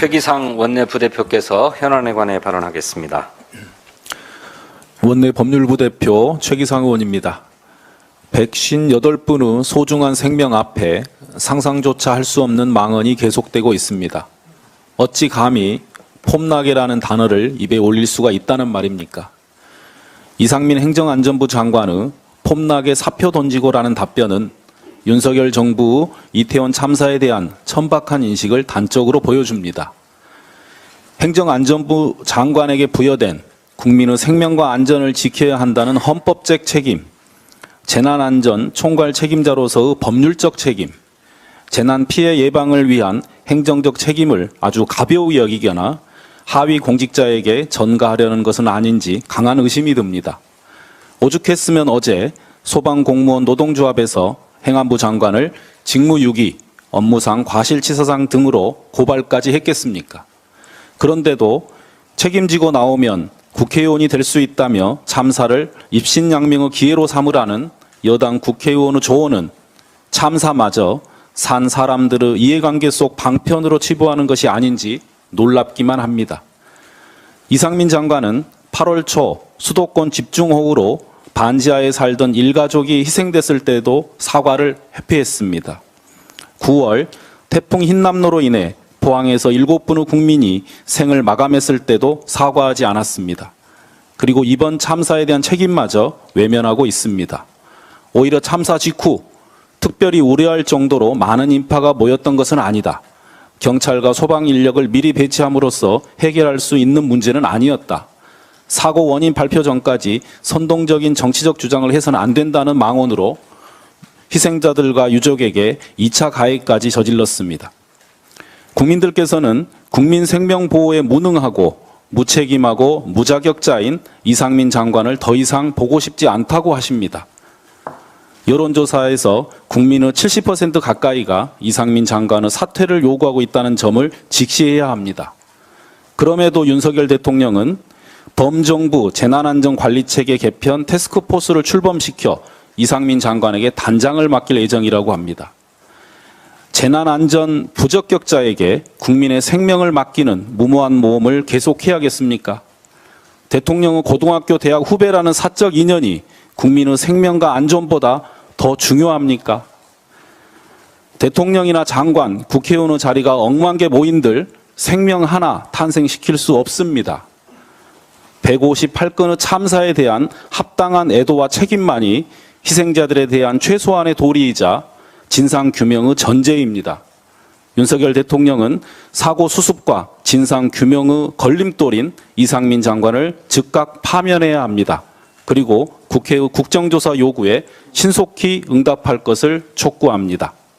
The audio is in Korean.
최기상 원내 부대표께서 현안에 관해 발언하겠습니다. 원내 법률부 대표 최기상 의원입니다. 158분의 소중한 생명 앞에 상상조차 할 수 없는 망언이 계속되고 있습니다. 어찌 감히 폼나게라는 단어를 입에 올릴 수가 있다는 말입니까? 이상민 행정안전부 장관의 폼나게 사표 던지고라는 답변은 윤석열 정부 이태원 참사에 대한 천박한 인식을 단적으로 보여줍니다. 행정안전부 장관에게 부여된 국민의 생명과 안전을 지켜야 한다는 헌법적 책임, 재난안전 총괄 책임자로서의 법률적 책임, 재난 피해 예방을 위한 행정적 책임을 아주 가벼이 여기거나 하위 공직자에게 전가하려는 것은 아닌지 강한 의심이 듭니다. 오죽했으면 어제 소방공무원 노동조합에서 행안부 장관을 직무유기, 업무상 과실치사상 등으로 고발까지 했겠습니까? 그런데도 책임지고 나오면 국회의원이 될 수 있다며 참사를 입신양명의 기회로 삼으라는 여당 국회의원의 조언은 참사마저 산 사람들의 이해관계 속 방편으로 치부하는 것이 아닌지 놀랍기만 합니다. 이상민 장관은 8월 초 수도권 집중호우로 반지하에 살던 일가족이 희생됐을 때도 사과를 회피했습니다. 9월 태풍 흰남노로 인해 포항에서 7분의 국민이 생을 마감했을 때도 사과하지 않았습니다. 그리고 이번 참사에 대한 책임마저 외면하고 있습니다. 오히려 참사 직후 특별히 우려할 정도로 많은 인파가 모였던 것은 아니다. 경찰과 소방 인력을 미리 배치함으로써 해결할 수 있는 문제는 아니었다. 사고 원인 발표 전까지 선동적인 정치적 주장을 해서는 안 된다는 망언으로 희생자들과 유족에게 2차 가해까지 저질렀습니다. 국민들께서는 국민 생명 보호에 무능하고 무책임하고 무자격자인 이상민 장관을 더 이상 보고 싶지 않다고 하십니다. 여론조사에서 국민의 70% 가까이가 이상민 장관의 사퇴를 요구하고 있다는 점을 직시해야 합니다. 그럼에도 윤석열 대통령은 범정부 재난안전관리체계 개편 테스크포스를 출범시켜 이상민 장관에게 단장을 맡길 예정이라고 합니다. 재난안전 부적격자에게 국민의 생명을 맡기는 무모한 모험을 계속해야겠습니까? 대통령의 고등학교 대학 후배라는 사적 인연이 국민의 생명과 안전보다 더 중요합니까? 대통령이나 장관, 국회의원의 자리가 개 모인들 생명 하나 탄생시킬 수 없습니다. 158건의 참사에 대한 합당한 애도와 책임만이 희생자들에 대한 최소한의 도리이자 진상 규명의 전제입니다. 윤석열 대통령은 사고 수습과 진상 규명의 걸림돌인 이상민 장관을 즉각 파면해야 합니다. 그리고 국회의 국정조사 요구에 신속히 응답할 것을 촉구합니다.